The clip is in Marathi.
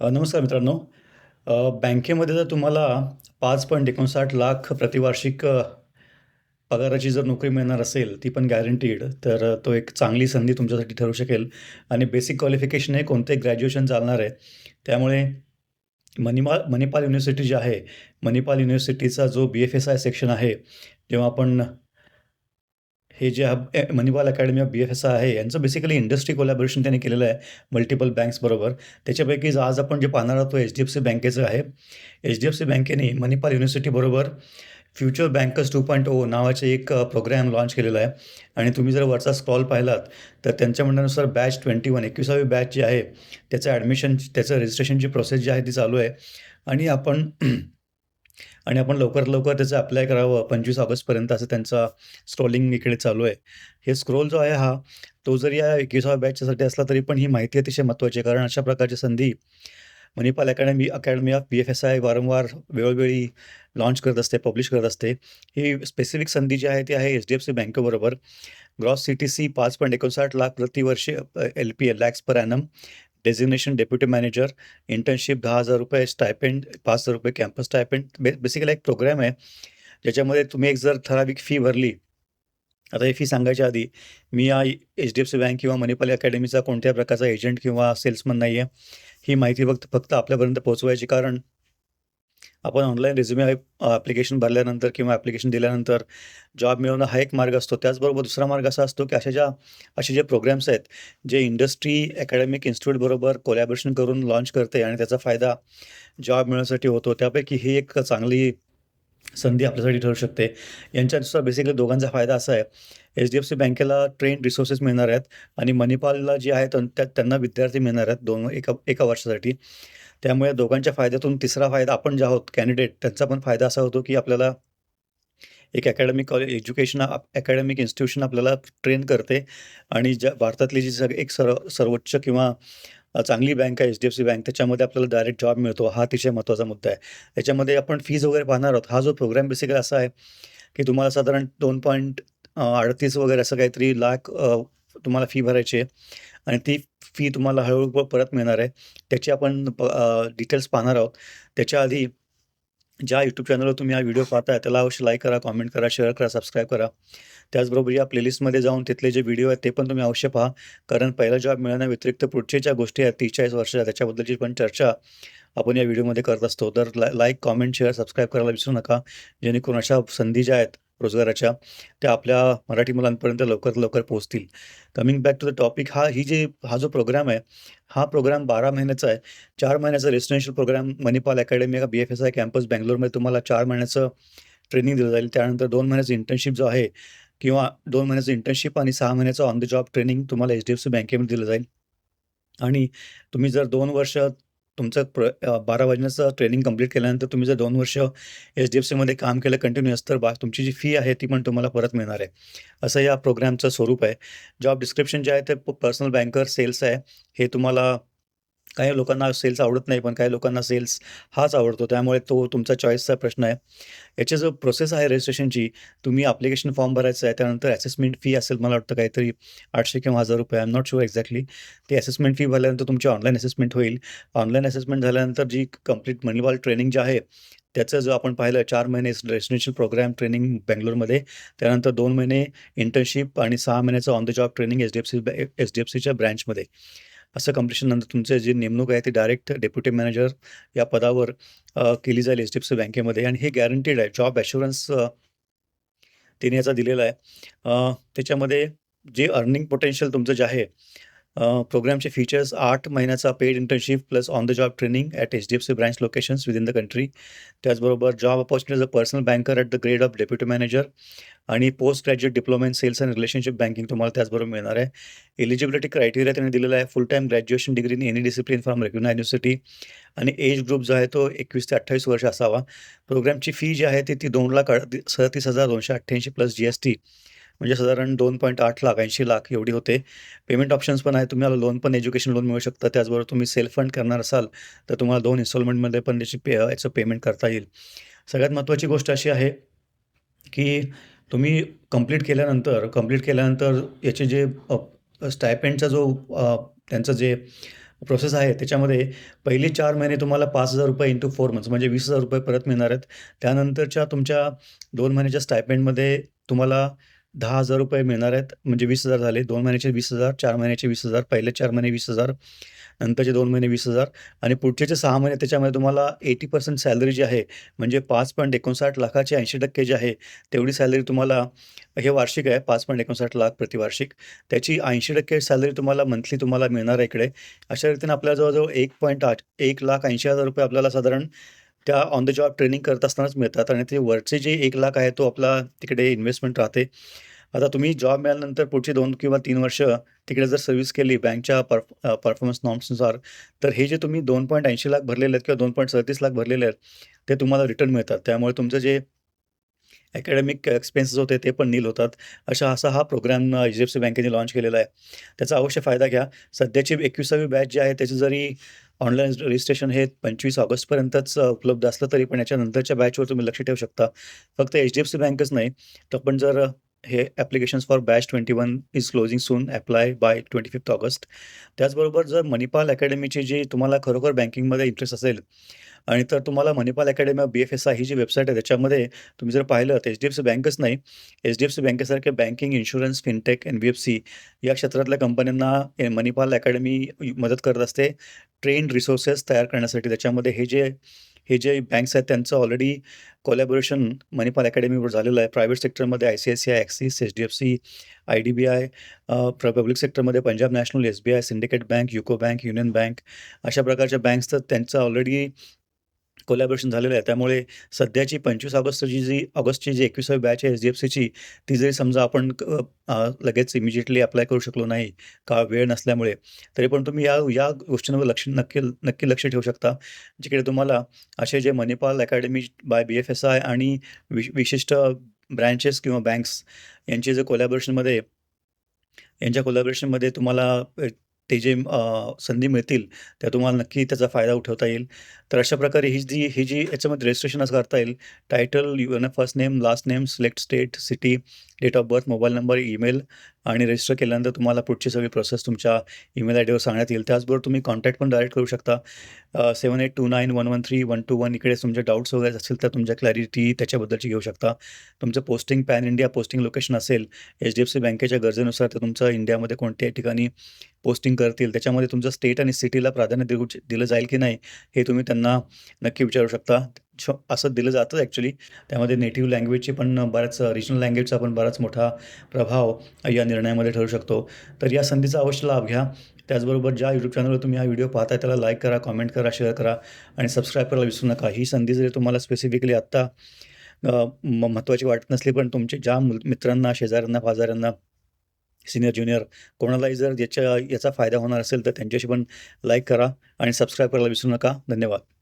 नमस्कार मित्रांनो. बँकेमध्ये जर तुम्हाला 5.59 लाख प्रतिवार्षिक पगाराची जर नोकरी मिळणार असेल, ती पण गॅरंटीड, तर तो एक चांगली संधी तुमच्यासाठी ठरू शकेल आणि बेसिक क्वालिफिकेशन हे कोणते ग्रॅज्युएशन चालणार आहे. त्यामुळे मणिमा मणिपाल युनिव्हर्सिटी जी आहे, मणिपाल युनिव्हर्सिटीचा जो बी-एफ-एस-आय सेक्शन आहे, जेव्हा आपण हे जे hub Manipal academy of B F S आहे, यांचं बेसिकली इंडस्ट्री कोलॅबोरेशन त्यांनी केलेलं आहे मल्टिपल बँक्सबरोबर. त्याच्यापैकीच आज आपण जे पाहणार आहोत, तो एच-डी-एफ-सी बँकेचं आहे. एच-डी-एफ-सी बँकेने मणिपाल युनिव्हर्सिटीबरोबर फ्युचर बँकर्स 2.0 नावाचे एक प्रोग्रॅम लॉन्च केलेला आहे आणि तुम्ही जर वरचा स्क्रॉल पाहिलात, तर त्यांच्या म्हणण्यानुसार बॅच 21 21वी बॅच जी आहे, त्याचं ॲडमिशन त्याचं रजिस्ट्रेशनची प्रोसेस जी आहे, ती चालू आहे आणि आपण आणि आपण लवकरात लवकर त्याचं अप्लाय करावं 25 ऑगस्टपर्यंत असं त्यांचा स्क्रॉलिंग इकडे चालू आहे. हे स्क्रोल जो आहे हा, तो जरी या 21व्या बॅचसाठी असला तरी पण ही माहिती अतिशय महत्त्वाची आहे. कारण अशा प्रकारची संधी Manipal academy academy of B F S I वारंवार वेळोवेळी लॉन्च करत असते, पब्लिश करत असते. ही स्पेसिफिक संधी जी आहे, ती आहे एच-डी-एफ-सी बँकेबरोबर. ग्रॉस सी-टी-सी 5.59 लाख प्रतिवर्ष L P L lakhs per annum. Designation deputy manager. Internship ₹10,000 stipend, ₹5,000 campus stipend. बे बेसिकली एक प्रोग्राम आहे, ज्याच्यामध्ये तुम्ही एक जर ठराविक फी भरली आता ही फी सांगायच्या आधी, मी या एच-डी-एफ-सी बँक किंवा मणिपाल अकॅडमीचा कोणत्या प्रकारचा एजंट किंवा सेल्समन नाही आहे. ही माहिती फक्त फक्त आपल्यापर्यंत पोहोचवायची कारण आपण ऑनलाईन रिझ्युमे ॲप्लिकेशन भरल्यानंतर किंवा ॲप्लिकेशन दिल्यानंतर जॉब मिळवणं हा एक मार्ग असतो. त्याचबरोबर दुसरा मार्ग असा असतो, की अशा ज्या असे जे प्रोग्राम्स आहेत, जे इंडस्ट्री अकॅडमिक इन्स्टिट्यूटबरोबर कोलॅबरेशन करून लॉन्च करते आणि त्याचा फायदा जॉब मिळवण्यासाठी होतो. त्यापैकी ही एक चांगली संधी आपल्यासाठी ठरू शकते. यांच्यानुसार बेसिकली दोघांचा फायदा असा आहे, एच-डी-एफ-सी बँकेला ट्रेन रिसोर्सेस मिळणार आहेत आणि मणिपालला जे आहेत त्यांना विद्यार्थी मिळणार आहेत दोन एका एका वर्षासाठी. त्यामुळे दोघांच्या फायद्यातून तिसरा फायदा आपण जे आहोत कॅन्डिडेट, त्यांचा पण फायदा असा होतो, की आपल्याला एक academic college education academic institution आपल्याला ट्रेन करते आणि ज्या भारतातली जी सग एक सर्व सर्वोच्च किंवा चांगली बँक आहे एच-डी-एफ-सी बँक, त्याच्यामध्ये आपल्याला डायरेक्ट जॉब मिळतो. हा अतिशय महत्त्वाचा मुद्दा आहे. त्याच्यामध्ये आपण फीज वगैरे पाहणार आहोत. हा जो प्रोग्राम बेसिकली असा आहे, की तुम्हाला साधारण दोन पॉईंट अडतीस वगैरे असं काहीतरी लाख तुम्हाला फी भरायची आहे आणि ती फी तुम्हाला हळूहळू परत मिळणार आहे. त्याची आपण प डिटेल्स पाहणार आहोत. त्याच्या आधी ज्या यूट्यूब चॅनलवर तुम्ही हा व्हिडिओ पाहताय, त्याला अवश्य लाईक करा, कॉमेंट करा, शेअर करा, सबस्क्राईब करा. त्याचबरोबर या प्लेलिस्टमध्ये जाऊन तिथले जे व्हिडिओ आहेत, ते पण तुम्ही अवश्य पहा. कारण पहिला जॉब मिळण्याव्यतिरिक्त पुढच्या ज्या गोष्टी आहेत 30-40 वर्षाच्या, त्याच्याबद्दलची पण चर्चा आपण या व्हिडिओमध्ये करत असतो. तर ला लाईक, कॉमेंट शेअर, सबस्क्राईब करायला विसरू नका. जेणेकरून अशा संधी ज्या आहेत रोजगाराच्या, त्या आपल्या मराठी मुलांपर्यंत लवकरात लवकर पोहोचतील. Coming back to the topic हा ही जी हा जो प्रोग्राम आहे, हा प्रोग्राम 12 महिन्याचा आहे. चार महिन्याचा residential program Manipal academy B F S I campus बँगलोरमध्ये तुम्हाला चार महिन्याचं ट्रेनिंग दिलं जाईल. त्यानंतर दोन महिन्याचं इंटर्नशिप जो आहे किंवा दोन महिन्याचं इंटर्नशिप आणि सहा महिन्याचं ऑन द जॉब ट्रेनिंग तुम्हाला एच-डी-एफ-सी बँकेमध्ये दिलं जाईल. आणि तुम्ही जर दोन वर्ष तुमचं प्र बारा वाजण्याचं ट्रेनिंग कंप्लीट केल्यानंतर तुम्ही जर दोन वर्ष एच-डी-एफ-सीमध्ये काम केलं कंटिन्युअस, तर बा तुमची जी फी आहे, ती पण तुम्हाला परत मिळणार आहे. असं या प्रोग्रामचं स्वरूप आहे. जॉब डिस्क्रिप्शन जे आहे, ते प पर्सनल बँकर सेल्स आहे. हे तुम्हाला काही लोकांना सेल्स आवडत नाही, पण काही लोकांना सेल्स हाच आवडतो. त्यामुळे तो तुमचा चॉईसचा प्रश्न आहे. याची जो प्रोसेस आहे रजिस्ट्रेशनची, तुम्ही ॲप्लिकेशन फॉर्म भरायचं आहे. त्यानंतर असेसमेंट फी असेल मला वाटतं काहीतरी आठशे किंवा ₹1000 I am not sure exactly. ती असेसमेंट फी भरल्यानंतर तुमची ऑनलाईन असेसमेंट होईल. ऑनलाईन असेसमेंट झाल्यानंतर जी कंप्लीट मणिपाल ट्रेनिंग जे आहे, त्याचं जो आपण पाहिलं चार महिने रेसिडेन्शियल प्रोग्राम ट्रेनिंग बेंगलोरमध्ये त्यानंतर दोन महिने इंटर्नशिप आणि सहा महिन्याचं on the job training H D F C एच-डी-एफ-सीच्या ब्रँचमध्ये. असं कंप्लीशननंतर तुमचं जे नेमणूक आहे, ती डायरेक्ट डेप्युटी मॅनेजर या पदावर अ, केली जाईल एच-डी-एफ-सी बँकेमध्ये आणि हे गॅरंटीड आहे. जॉब ॲश्युरन्स तिने त्यांनी याचा दिलेला आहे. अ, त्याच्यामध्ये जे अर्निंग पोटेन्शियल तुमचं जे आहे, प्रोग्रामचे फीचर्स आठ महिन्याचा paid internship plus on the job training at H D F C branch locations within the country. त्याचबरोबर job opportunities a personal banker at the grade of deputy manager आणि post graduate diploma in sales and relationship banking तुम्हाला त्याचबरोबर मिळणार आहे. एलिजिबिलिटी क्रायटेरिया त्यांनी दिलेला आहे. Full time graduation degree in any discipline from regular university आणि एज ग्रुप जो आहे, तो 21 ते 28 वर्ष असावा. प्रोग्रामची फी जी आहे, ती ती 2,37,288 प्लस जी-एस-टी म्हणजे साधारण 2.8 लाख 80 लाख एवढी होते. पेमेंट ऑप्शन्स पण आहे. तुम्हाला लोन पण एज्युकेशन लोन मिळू शकतं. त्याचबरोबर तुम्ही सेल्फ फंड करणार असाल, तर तुम्हाला दोन इन्स्टॉलमेंटमध्ये पण त्याची पे याचं पेमेंट करता येईल. सगळ्यात महत्त्वाची गोष्ट अशी आहे, की तुम्ही कंप्लीट केल्यानंतर कंप्लीट केल्यानंतर याचे जे स्टायपेंडचा जो त्यांचं जे प्रोसेस आहे त्याच्यामध्ये पहिली चार महिने तुम्हाला ₹5,000 इंटू फोर मंथ्स म्हणजे ₹20,000 परत मिळणार आहेत. त्यानंतरच्या तुमच्या दोन महिन्याच्या स्टायपेंडमध्ये तुम्हाला ₹10,000 मिळणार आहेत. म्हणजे वीस हजार झाले. दोन महिन्याचे वीस हजार चार महिन्याचे वीस हजार पहिले चार महिने वीस हजार नंतरचे दोन महिने वीस हजार आणि पुढचे जे सहा महिने त्याच्यामध्ये तुम्हाला 80% सॅलरी जी आहे म्हणजे 5.59 लाखाचे 80% जे आहे तेवढी सॅलरी तुम्हाला हे वार्षिक आहे 5.59 लाख प्रतिवार्षिक. त्याची 80% सॅलरी तुम्हाला मंथली तुम्हाला मिळणार आहे इकडे. अशा रीतीने आपल्याला जवळ-जवळ 1.8 ₹1,80,000 आपल्याला साधारण त्या ऑन द जॉब ट्रेनिंग करत असतानाच मिळतात आणि ते वरचे जे एक लाख आहे तो आपला तिकडे इन्व्हेस्टमेंट राहते. आता तुम्ही जॉब मिळाल्यानंतर पुढची दोन किंवा तीन वर्ष तिकडे जर सर्व्हिस केली बँकच्या परफ परफॉर्मन्स नॉर्म्सनुसार तर हे जे तुम्ही 2.80 लाख भरलेले आहेत किंवा 2.37 लाख भरलेले आहेत, ते तुम्हाला रिटर्न मिळतात. त्यामुळे तुमचं जे अकॅडमिक एक्सपेन्सेस होते ते पण नील होतात. अशा असा हा प्रोग्राम एच-डी-एफ-सी बँकेने लॉन्च केलेला आहे. त्याचा अवश्य फायदा घ्या. सध्याची 21वी बॅच जी आहे त्याची जरी ऑनलाईन रजिस्ट्रेशन हे 25 ऑगस्टपर्यंतच उपलब्ध असलं तरी पण याच्यानंतरच्या बॅचवर तुम्ही लक्ष ठेवू शकता. फक्त एच-डी-एफ-सी बँकच नाही, तर पण जर हे applications for batch 21 is closing soon apply by 25th August. त्याचबरोबर जर मणिपाल अकॅडमीची जी तुम्हाला खरोखर बँकिंगमध्ये इंटरेस्ट असेल आणि तर तुम्हाला Manipal academy of B F S I ही जी वेबसाईट आहे त्याच्यामध्ये तुम्ही जर पाहिलं तर एच-डी-एफ-सी बँकच नाही, H D F C बँकेसारखे banking, insurance, fintech, N B F C या क्षेत्रातल्या कंपन्यांना मणिपाल अकॅडमी मदत करत असते ट्रेन रिसोर्सेस तयार करण्यासाठी. त्याच्यामध्ये हे जे हे जे बँक्स आहेत त्यांचं ऑलरेडी कोलॅबोरेशन मणिपाल अकॅडमीवर झालेलं आहे. प्रायव्हेट सेक्टरमध्ये I C I C I, Axis, H D F C, I D B I, public सेक्टरमध्ये Punjab national, S B I, Syndicate bank, UCO bank, Union bank अशा प्रकारच्या बँक्स तर त्यांचं ऑलरेडी कोलॅबोरेशन झालेलं आहे. त्यामुळे सध्याची 25 ऑगस्टची जी ऑगस्टची जी 21वी बॅच आहे एच-डी-एफ-सीची ती जरी समजा आपण लगेच इमिजिएटली अप्लाय करू शकलो नाही का वेळ नसल्यामुळे, तरी पण तुम्ही या या गोष्टींवर लक्ष नक्की नक्की लक्ष ठेवू शकता. जिकडे तुम्हाला असे जे मणिपाल अकॅडमी बाय बी-एफ-एस-आय आणि विश विशिष्ट ब्रँचेस किंवा बँक्स यांचे जे कोलॅबोरेशनमध्ये यांच्या कोलॅबोरेशनमध्ये तुम्हाला ते जे संधी मिळतील त्या तुम्हाला नक्की त्याचा फायदा उठवता येईल. तर अशा प्रकारे ही जी ही जी याच्यामध्ये रजिस्ट्रेशन असं करता येईल. Title, your first name, last name, select state, city, date of birth, mobile number, email आणि रजिस्टर केल्यानंतर तुम्हाला पुढची सगळी प्रोसेस तुमच्या ईमेल आय डीवर सांगण्यात येईल. त्याचबरोबर तुम्ही कॉन्टॅक्ट पण डायरेक्ट करू शकता. Seven eight two nine one one three one two one इकडे तुमचे डाउट्स वगैरे असतील तर तुमच्या क्लॅरिटी त्याच्याबद्दलची घेऊ शकता. तुमचं posting pan India posting location असेल, एच-डी-एफ-सी बँकेच्या गरजेनुसार तर तुमचं इंडियामध्ये कोणत्याही ठिकाणी पोस्टिंग करतील. त्याच्यामध्ये तुमचं स्टेट आणि सिटीला प्राधान्य देऊ दिलं जाईल की नाही हे तुम्ही त्यांना नक्की विचारू शकता. छ असं दिलं जातं ॲक्च्युली त्यामध्ये नेटिव्ह लँग्वेजची पण बऱ्याच रिजनल लँग्वेजचा पण बराच मोठा प्रभाव या निर्णयामध्ये ठरू शकतो. तर या संधीचा अवश्य लाभ घ्या. त्याचबरोबर ज्या यूट्यूब चॅनलवर तुम्ही हा व्हिडिओ पाहताय त्याला लाईक करा, कमेंट करा, शेअर करा आणि सबस्क्राईब करायला विसरू नका. ही संधी जरी तुम्हाला स्पेसिफिकली आत्ता म महत्त्वाची वाटत नसली पण तुमचे ज्या मित्रांना, शेजाऱ्यांना, पाजाऱ्यांना, सिनियर ज्युनियर कोणालाही जर याच्या याचा फायदा होणार असेल तर त्यांच्याशी पण लाईक करा आणि सबस्क्राईब करायला विसरू नका. धन्यवाद.